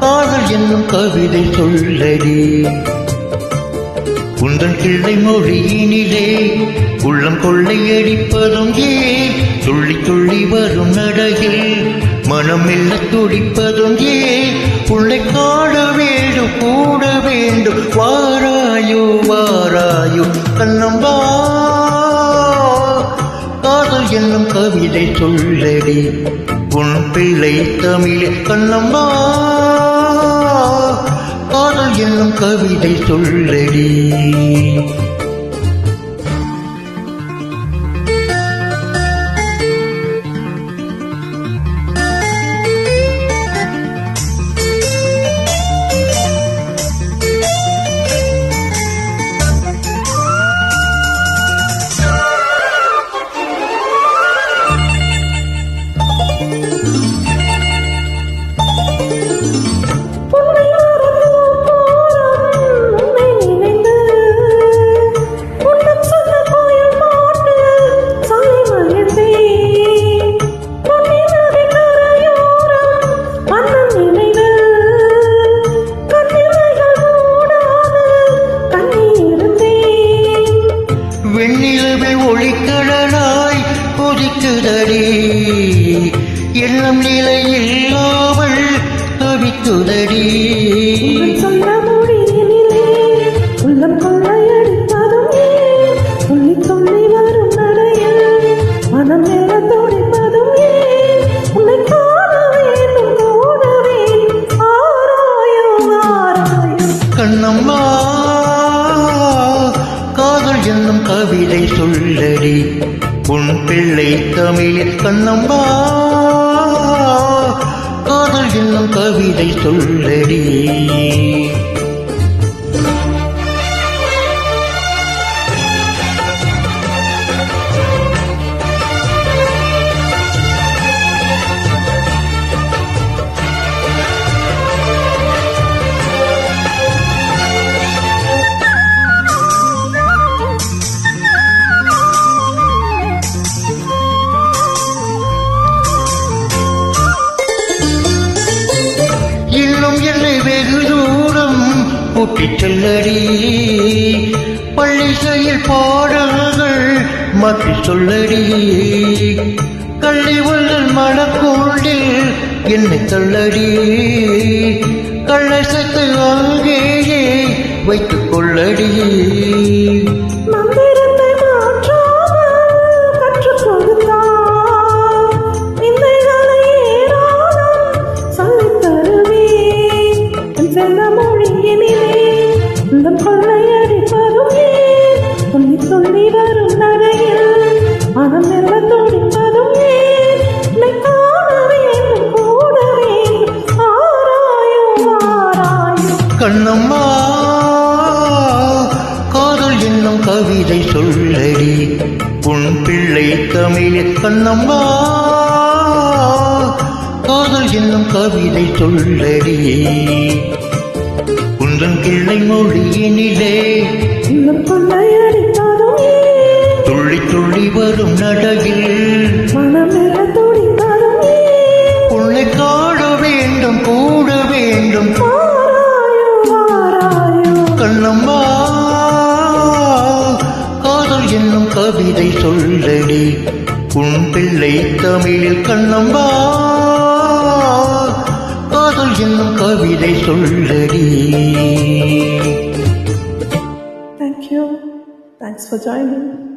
காதல் என்னும் கவிதை சொல்லடி. உந்தன் கிள்ளை மொழியினிலே உள்ளம் கொள்ளையடிப்பதும் ஏன் துள்ளி துள்ளி வரும் நடையில் மனம் இல்ல துடிப்பதும் ஏன் உள்ளை காண வேண்டும் கூட வேண்டும் வாராயோ வாராயோ கண்ணம்பா காதல் என்னும் கவிதை சொல்லடி. உன் பிள்ளை தமிழே கண்ணம்பா காதல் கவிதை சொல்லடி வேண்டும் ஆராயோ ஆராயோ கண்ணம்மா காதல் என்னும் கவிதை சொல்லடி. உன் பிள்ளை தமிழில் கண்ணம்மா. காதல் என்னும் கவிதை சொல்லடி கூட்டிச் செல்லடி. பள்ளி செயல் பாடல்கள் மாற்றி சொல்லடி. கள்ளி வல்லல் மனக்கூண்டில் என்னை தள்ளடி. கள்ளசத்து அங்கேயே வைத்துக் கொள்ளடி. கண்ணம்மா காதல் என்னும் கவிதை சொல்லடி. உன் பிள்ளை தமிழில் கண்ணம்மா காதல் என்னும் கவிதை சொல்லடி. உந்தன் கிள்ளை மொழியினிலே துள்ளி துள்ளி வரும் நடையில் கவிதை சொல்லடி உன் பிள்ளை தமிழில் கண்ணம்பா காதல் என்னும் கவிதை சொல்லடி Thank you. Thanks for joining.